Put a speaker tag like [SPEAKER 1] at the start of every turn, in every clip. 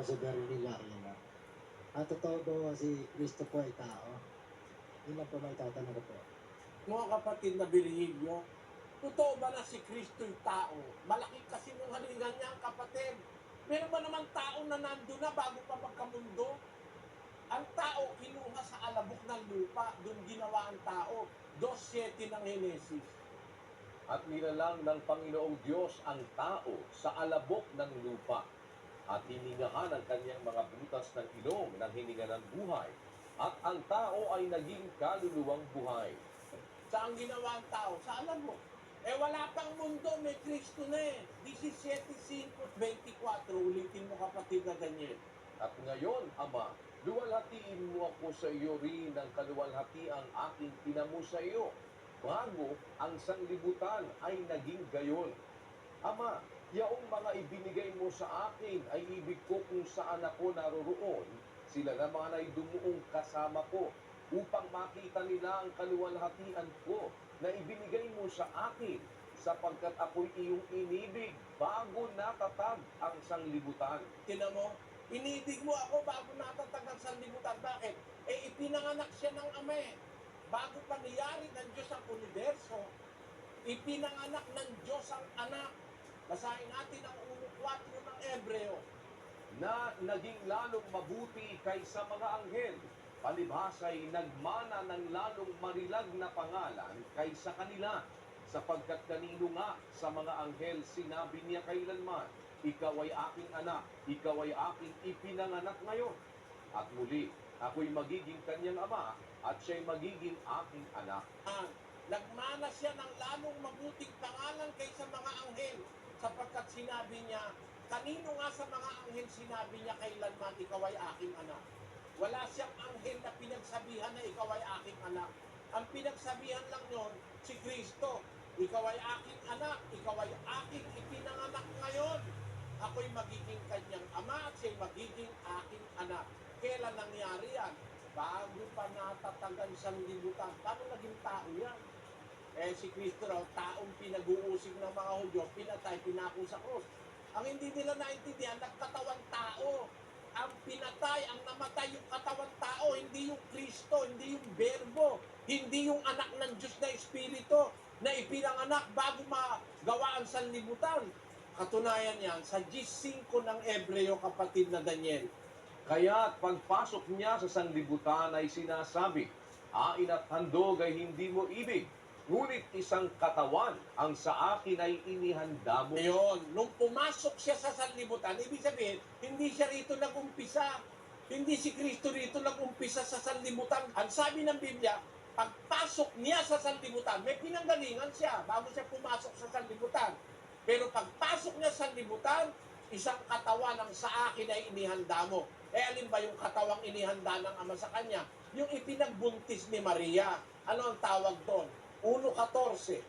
[SPEAKER 1] Jose Bernie Larina. At totoo ba si Kristo po ay tao? Yun lang po may tatanong ko po.
[SPEAKER 2] Mga kapatid na Virgilio, totoo ba na si Kristo'y tao? Malaki kasi nung halingan niya ang kapatid. Meron ba naman tao na nandun na bago pa magkamundo? Ang tao kinuha sa alabok ng lupa, doon ginawa ang tao. 2.7 ng Henesis.
[SPEAKER 3] At nilalang ng Panginoong Diyos ang tao sa alabok ng lupa at hiningahan ang kanyang mga butas ng ilong ng hininga ng buhay. At ang tao ay naging kaluluwang buhay.
[SPEAKER 2] Saan ginawa ang tao? Sa alabok. Eh wala pang mundo, may Kristo na eh. 17.5.24, ulitin mo kapatid na Daniel.
[SPEAKER 3] At ngayon, Ama, luwalhatiin mo ako sa iyo rin ng kaluwalhati ang aking tinamo sa iyo. Bago ang sanglibutan ay naging gayon. Ama, yaong mga ibinigay mo sa akin ay ibig ko kung saan ako naroroon. Sila naman ay dumuong kasama ko upang makita nila ang kaluwalhatian ko na ibinigay mo sa akin sapagkat ako'y iyong inibig bago natatag ang sanglibutan.
[SPEAKER 2] Tinan mo, inibig mo ako bago natatag sa limutan. Bakit? Eh, ipinanganak siya ng ame. Bago pa niyari ng Diyos ang universo, ipinanganak ng Diyos ang anak. Basahin natin ang 1.4 ng Ebreo.
[SPEAKER 3] na naging lalong mabuti kaysa mga anghel. Palibhasa'y nagmana ng lalong marilag na pangalan kaysa kanila, sapagkat kanino nga sa mga anghel sinabi niya kailanman, Ikaw ay aking anak, ikaw ay aking ipinanganak ngayon. At muli, ako'y magiging kanyang ama, at siya'y magiging aking anak.
[SPEAKER 2] Nagmana siya ng lalong mabuting pangalan kaysa mga anghel sapagkat sinabi niya, kanino nga sa mga anghel sinabi niya kailanman ikaw ay aking anak. Wala siyang anghel na pinagsabihan na ikaw ay aking anak. Ang pinagsabihan lang yon si Kristo. Ikaw ay aking anak, ikaw ay aking ipinanganak ngayon. Ako'y magiging kanyang ama at siya'y magiging aking anak. Kailan nangyari yan? Bago pa natatagan sa libutan. Paano naging tao yan? Eh si Kristo raw, taong pinag-uusig ng mga Hudyo, pinatay, pinako sa krus. Ang hindi nila naintindihan, nagkatawang tao. Ang pinatay, ang namatay yung katawang tao, hindi yung Kristo, hindi yung Berbo, hindi yung anak ng Diyos na Espiritu na ipinanganak bago magawa ang sanlibutan. Katunayan yan sa G5 ng Ebreo, kapatid na Daniel.
[SPEAKER 3] Kaya't pagpasok niya sa sanlibutan ay sinasabi, Ain at handog ay hindi mo ibig, ngunit isang katawan ang sa akin ay inihanda mo.
[SPEAKER 2] Ngayon, nung pumasok siya sa sanlibutan, ibig sabihin, hindi siya rito nag-umpisa. Hindi si Kristo rito nag-umpisa sa sanlibutan. Ang sabi ng Biblia, pagpasok niya sa sanlibutan, may pinanggalingan siya bago siya pumasok sa sanlibutan. Pero pagpasok niya sa sanlibutan, isang katawan ang sa akin ay inihanda mo. Eh alin ba yung katawang inihanda ng Ama sa Kanya? Yung ipinagbuntis ni Maria. Ano ang tawag doon? 1.14.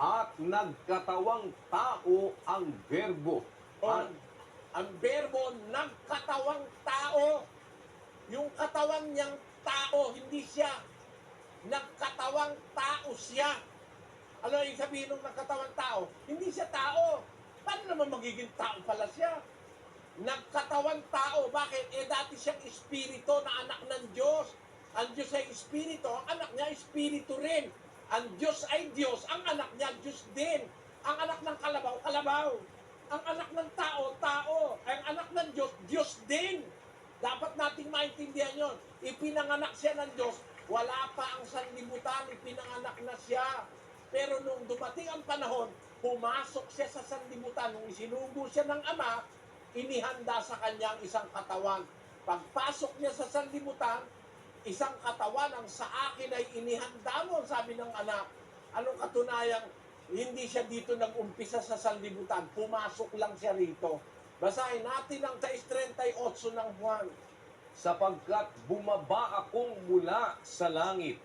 [SPEAKER 3] At nagkatawang tao ang verbo.
[SPEAKER 2] On,
[SPEAKER 3] At
[SPEAKER 2] ang verbo nagkatawang tao. Yung katawan niyang tao, hindi siya. Nagkatawang tao siya. Ano yung sabihin ng nagkatawang tao? Hindi siya tao. Paano naman magiging tao pala siya? Nagkatawang tao. Bakit? Eh dati siyang espiritu na anak ng Diyos. Ang Diyos ay espiritu. Ang anak niya espiritu rin. Ang Diyos ay Diyos. Ang anak niya Diyos din. Ang anak ng kalabaw, kalabaw. Ang anak ng tao, tao. Ang anak ng Diyos, Diyos din. Dapat nating maintindihan yon. Ipinanganak siya ng Diyos. Wala pa ang sanlibutan, ipinanganak na siya. Pero nung dumating ang panahon, pumasok siya sa sanlibutan. Nung isinugo siya ng Ama, inihanda sa kanyang isang katawan. Pagpasok niya sa sanlibutan, isang katawan ang sa akin ay inihanda mo, sabi ng anak. Anong katunayang hindi siya dito nag-umpisa sa sanlibutan, pumasok lang siya rito. Basahin natin ang 38 ng Juan.
[SPEAKER 3] sapagkat bumaba akong mula sa langit,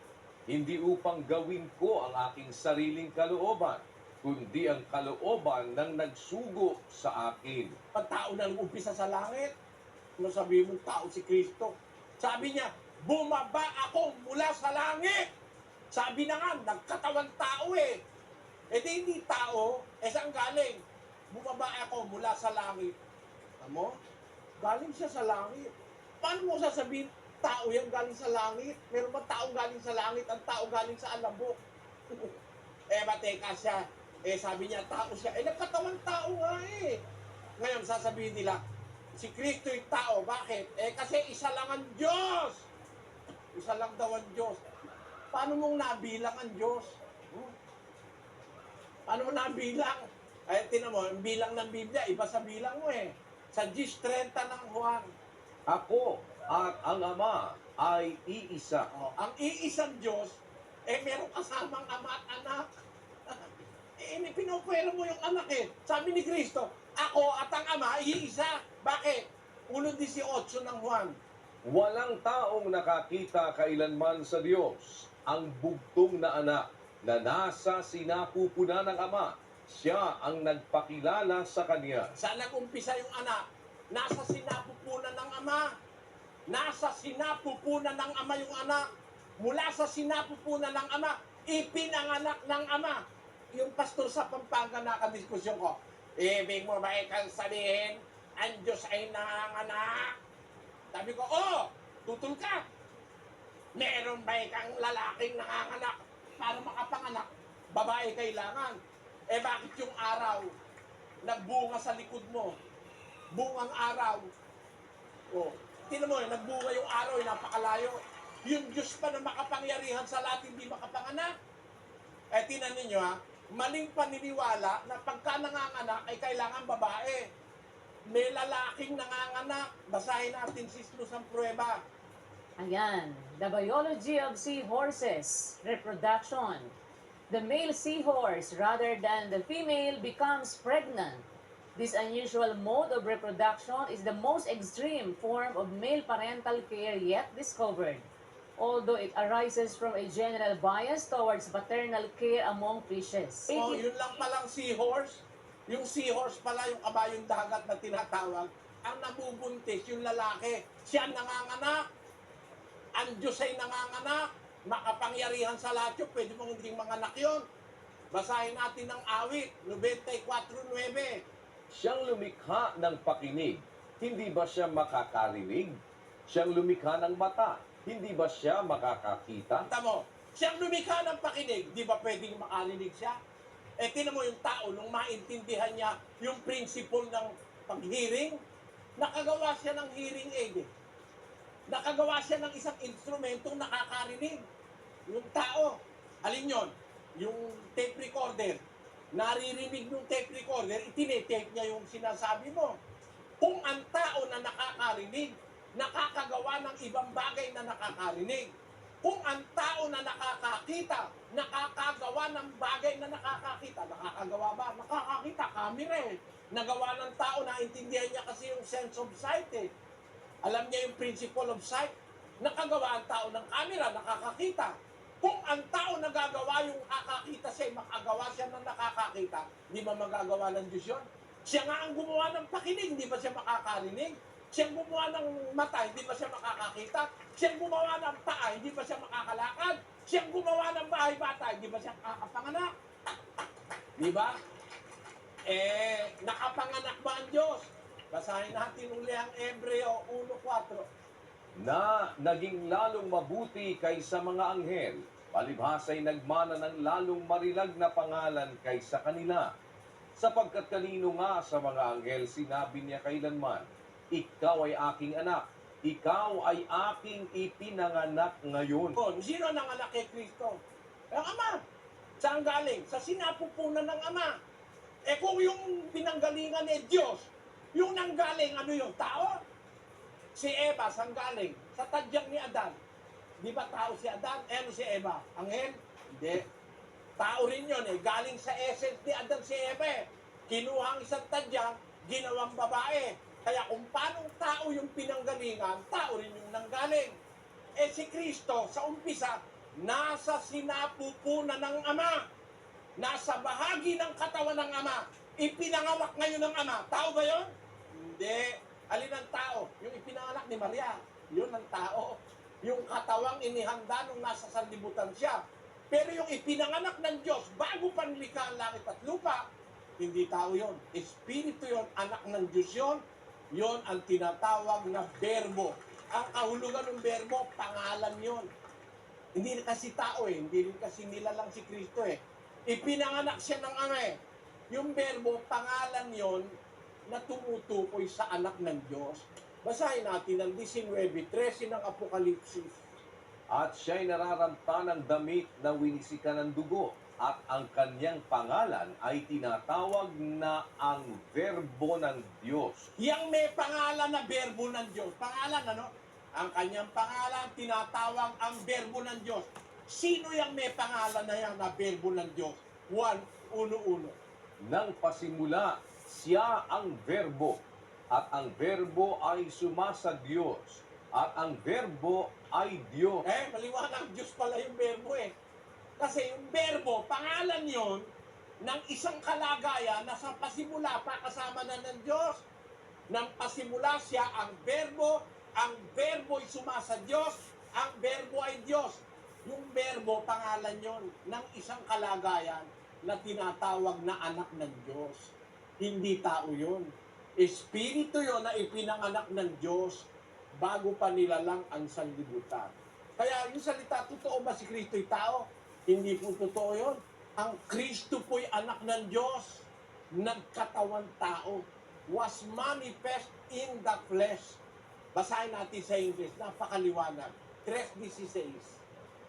[SPEAKER 3] hindi upang gawin ko ang aking sariling kalooban, kundi ang kalooban ng nagsugo sa akin.
[SPEAKER 2] Pag tao na nag-umpisa sa langit, ano sabi mo, tao si Kristo. Sabi niya, bumaba ako mula sa langit. Sabi na nga, nagkatawan tao eh. E di hindi tao, eh saan galing? Bumaba ako mula sa langit. Tamo? galing siya sa langit. Paano mo sasabihin, tao yan galing sa langit? Meron ba taong galing sa langit? Ang tao galing sa alabok. eh, bateka siya. Eh, sabi niya, tao siya. Eh, nagkatawang tao nga eh. Ngayon, sasabihin nila, si Kristo yung tao. Bakit? Eh, kasi isa lang ang Diyos. Isa lang daw ang Diyos. Paano mong nabilang ang Diyos? Hmm? Paano mo nabilang? Ay, tinan mo, ang bilang ng Biblia, iba sa bilang mo eh. Sa Gis 30 ng Juan.
[SPEAKER 3] Ako at ang Ama ay iisa.
[SPEAKER 2] Oh, ang iisang Diyos, eh meron kasamang ama at anak. eh, pinukwero mo yung anak eh. Sabi ni Kristo, ako at ang ama, iisa. Bakit? 1.18 ng Juan.
[SPEAKER 3] Walang taong nakakita kailanman sa Diyos ang bugtong na anak na nasa sinapupunan ng Ama. Siya ang nagpakilala sa Kanya.
[SPEAKER 2] Saan nag-umpisa yung anak? Nasa sinapupunan ng ama. Nasa sinapupunan ng ama yung anak. Mula sa sinapupunan ng ama, ipinanganak ng ama. Yung pastor sa Pampanga na kadiskusyon ko, ibig mo ba ikang sabihin, ang Diyos ay nanganganak? Sabi ko, oo, tutol ka. Meron ba ikang lalaking nanganganak para makapanganak? Babae kailangan. Eh bakit yung araw nagbunga sa likod mo? Bungang araw. Oh, tinan mo, nagbunga yung araw, eh, napakalayo. Yung Diyos pa na makapangyarihan sa lahat, hindi makapanganak. Eh, tinan ninyo ha, maling paniniwala na pagka nanganganak ay kailangan babae. May lalaking nanganganak. Basahin natin si Jesus ang prueba.
[SPEAKER 4] Ayan, the biology of seahorses, reproduction. The male seahorse, rather than the female, becomes pregnant. This unusual mode of reproduction is the most extreme form of male parental care yet discovered, although it arises from a general bias towards paternal care among fishes.
[SPEAKER 2] Oh, yun lang palang seahorse. Yung seahorse pala yung kabayong dagat na tinatawag. Ang nabubuntis, yung lalaki, siya ang nanganganak. Ang Diyos ay nanganganak. Makapangyarihan sa lahat yun. Pwede mong hindi manganak yun. Basahin natin ng awit, 94.9.
[SPEAKER 3] Siyang lumikha ng pakinig, hindi ba siya makakarinig? Siyang lumikha ng mata, hindi ba siya makakakita?
[SPEAKER 2] Tanta mo, siyang lumikha ng pakinig, di ba pwedeng makarinig siya? Eh, tinan mo yung tao, nung maintindihan niya yung principle ng pag-hearing, nakagawa siya ng hearing aid eh. Nakagawa siya ng isang instrumentong nakakarinig. Yung tao, alin yon? Yung tape recorder, naririnig ng tape recorder, itinetape niya yung sinasabi mo. Kung ang tao na nakakarinig, nakakagawa ng ibang bagay na nakakarinig. Kung ang tao na nakakakita, nakakagawa ng bagay na nakakakita, nakakagawa ba? Nakakakita, camera eh. Nagawa ng tao, naintindihan niya kasi yung sense of sight eh. Alam niya yung principle of sight. Nakagawa ang tao ng camera, nakakakita. Kung ang tao nagagawa yung nakakita siya, makagawa siya ng nakakakita, di ba magagawa ng Diyos yun? Siya nga ang gumawa ng pakinig, hindi ba siya makakarinig? Siya gumawa ng mata, hindi ba siya makakakita? Siya gumawa ng paa, hindi ba siya makakalakad? Siya gumawa ng bahay bata, hindi ba siya makakapanganak? Di ba? Eh, nakapanganak ba ang Diyos? Basahin natin uli ang Ebreo 1.4.
[SPEAKER 3] Na naging lalong mabuti kaysa mga anghel, palibhasa'y nagmana ng lalong marilag na pangalan kaysa kanila. Sapagkat kanino nga sa mga anghel sinabi niya kailanman, Ikaw ay aking anak, ikaw ay aking ipinanganak ngayon.
[SPEAKER 2] Oh, sino nang anak kay Kristo? Ang Ama. Saan galing? Sa sinapupunan ng Ama. Eh kung yung pinanggalingan ni Diyos, yung nanggaling, ano yung tao? Si Eva, saan galing? Sa tadyang ni Adan. Di ba tao si Adan? Eh, ano si Eva? Anghel? Hindi. Tao rin yun eh. Galing sa essence ni Adan si Eva eh. Kinuha ang isang tadyang, ginawang babae. Kaya kung paanong tao yung pinanggalingan, tao rin yung nanggaling. Eh si Kristo, sa umpisa, nasa sinapupunan ng Ama. Nasa bahagi ng katawan ng Ama. Ipinangawak ngayon ng Ama. Tao ba yon? Hindi. Alin ang tao? Yung ipinanganak ni Maria. Yun ang tao. Yung katawang inihanda nung nasa sanlibutan siya. Pero yung ipinanganak ng Diyos bago panlikha ang langit at lupa, hindi tao yon. Espiritu yon, anak ng Diyos yon, Yon ang tinatawag na berbo. Ang kahulugan ng berbo, pangalan yon. Hindi kasi tao eh. Hindi rin kasi nilalang si Kristo eh. Ipinanganak siya ng ama eh. Yung berbo, pangalan yon na tumutukoy sa anak ng Diyos. Basahin natin ang 19.13 ng Apokalipsis.
[SPEAKER 3] At siya'y nararamta ng damit na winisikan ng dugo at ang kanyang pangalan ay tinatawag na ang verbo ng Diyos.
[SPEAKER 2] Yang may pangalan na berbo ng Diyos. Pangalan ano? Ang kanyang pangalan tinatawag ang berbo ng Diyos. Sino yung may pangalan na yan na berbo ng Diyos? One, uno-uno.
[SPEAKER 3] Nang pasimula, siya ang verbo at ang verbo ay sumasa Diyos at ang verbo ay Diyos.
[SPEAKER 2] Eh, maliwanag Diyos pala yung berbo eh. Kasi yung berbo, pangalan yon ng isang kalagayan na sa pasimula pa kasama na ng Diyos. Nang pasimula siya ang berbo, ang berbo ay sumasa Diyos, ang berbo ay Diyos. Yung berbo, pangalan yon ng isang kalagayan na tinatawag na anak ng Diyos. Hindi tao yon. Espiritu yon na ipinanganak ng Diyos bago pa nilalang ang sanlibutan. Kaya yung salita, totoo ba si Kristo'y tao? Hindi po totoo yun. Ang Kristo po'y anak ng Diyos, nagkatawan tao, was manifest in the flesh. Basahin natin sa English, napakaliwanag. 3.16.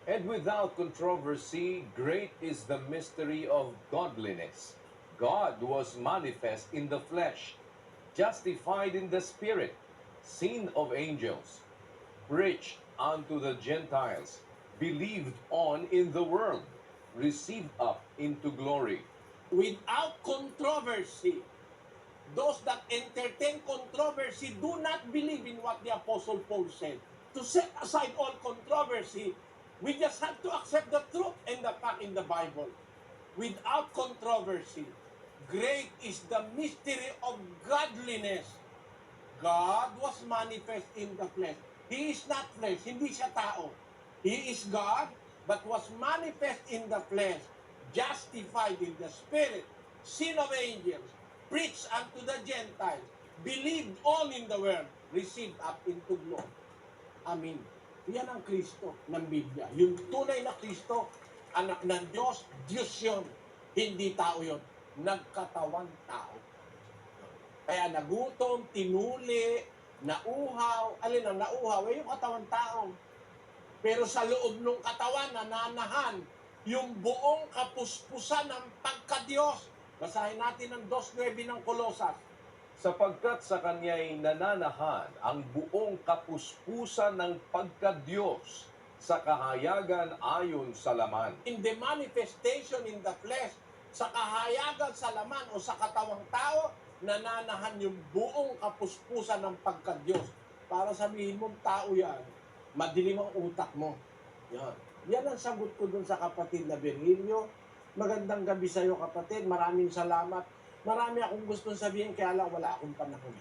[SPEAKER 3] And without controversy, great is the mystery of godliness. God was manifest in the flesh, justified in the spirit, seen of angels, preached unto the Gentiles, believed on in the world, received up into glory.
[SPEAKER 2] Without controversy, those that entertain controversy do not believe in what the Apostle Paul said. To set aside all controversy, we just have to accept the truth and the fact in the Bible. Without controversy, great is the mystery of godliness. God was manifest in the flesh. He is not flesh, hindi siya tao. He is God, but was manifest in the flesh, justified in the spirit, seen of angels, preached unto the Gentiles, believed on in the world, received up into glory. Amen. Yan ang Kristo ng Biblia. Yung tunay na Kristo, anak ng Diyos, Diyos yun. Hindi tao yun. Nagkatawan tao. Kaya nagutom, tinuli, nauhaw, alin ang nauhaw, eh yung katawan tao. Pero sa loob ng katawan, nananahan yung buong kapuspusan ng pagka-Diyos. Basahin natin ang 2.9 ng Kolosas.
[SPEAKER 3] Sapagkat sa kanya'y nananahan ang buong kapuspusan ng pagkadiyos sa kahayagan ayon sa laman.
[SPEAKER 2] In the manifestation in the flesh, sa kahayagan sa laman o sa katawang tao, nananahan yung buong kapuspusan ng pagka-Diyos. Para sabihin mo, tao yan, madilim ang utak mo. Yan. Yan ang sagot ko dun sa kapatid na Virgilio. Magandang gabi sa iyo kapatid. Maraming salamat. Marami akong gustong sabihin kaya lang wala akong panahon.